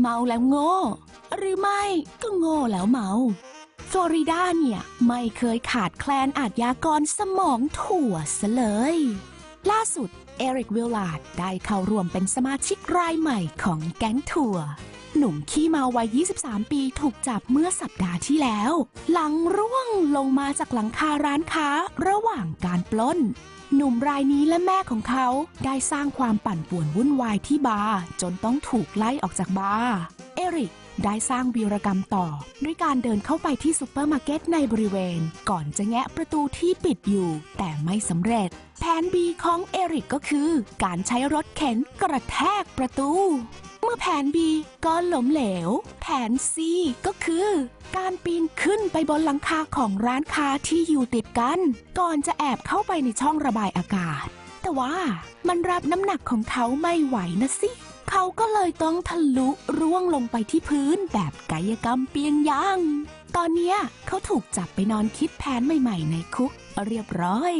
เมาแล้วโง่ หรือไม่ก็โง่แล้วเมา ฟลอริดาเนี่ยไม่เคยขาดแคลนอาทยากรสมองถั่วซะเลย ล่าสุด เอริกวิลลาร์ดได้เข้าร่วมเป็นสมาชิกรายใหม่ของแก๊งถั่ว หนุ่มขี้เมาวัย 23 ปีถูกจับเมื่อสัปดาห์ที่แล้ว หลังร่วงลงมาจากหลังคาร้านค้าระหว่างการปล้น หนุ่มรายนี้และแม่ของเขาได้สร้างความปั่นป่วนวุ่นวายที่บาร์จนต้องถูกไล่ออกจากบาร์เอริกได้สร้างวีรกรรมต่อ ด้วยการเดินเข้าไปที่ซูเปอร์มาร์เก็ตในบริเวณ ก่อนจะแงะประตูที่ปิดอยู่ แต่ไม่สำเร็จ แผน B ของเอริกก็คือ การใช้รถเข็นกระแทกประตู มื่อแผน B ก็ล้มเหลว แผน C ก็คือ การปีนขึ้นไปบนหลังคาของร้านค้าที่อยู่ติดกัน ก่อนจะแอบเข้าไปในช่องระบายอากาศ แต่ว่ามันรับน้ำหนักของเขาไม่ไหวนะสิ เขาก็เลยต้องทะลุร่วงลงไปที่พื้นแบบกายกรรมเปียงย่างตอนนี้เขาถูกจับไปนอนคิดแผนใหม่ ๆ ในคุกเรียบร้อย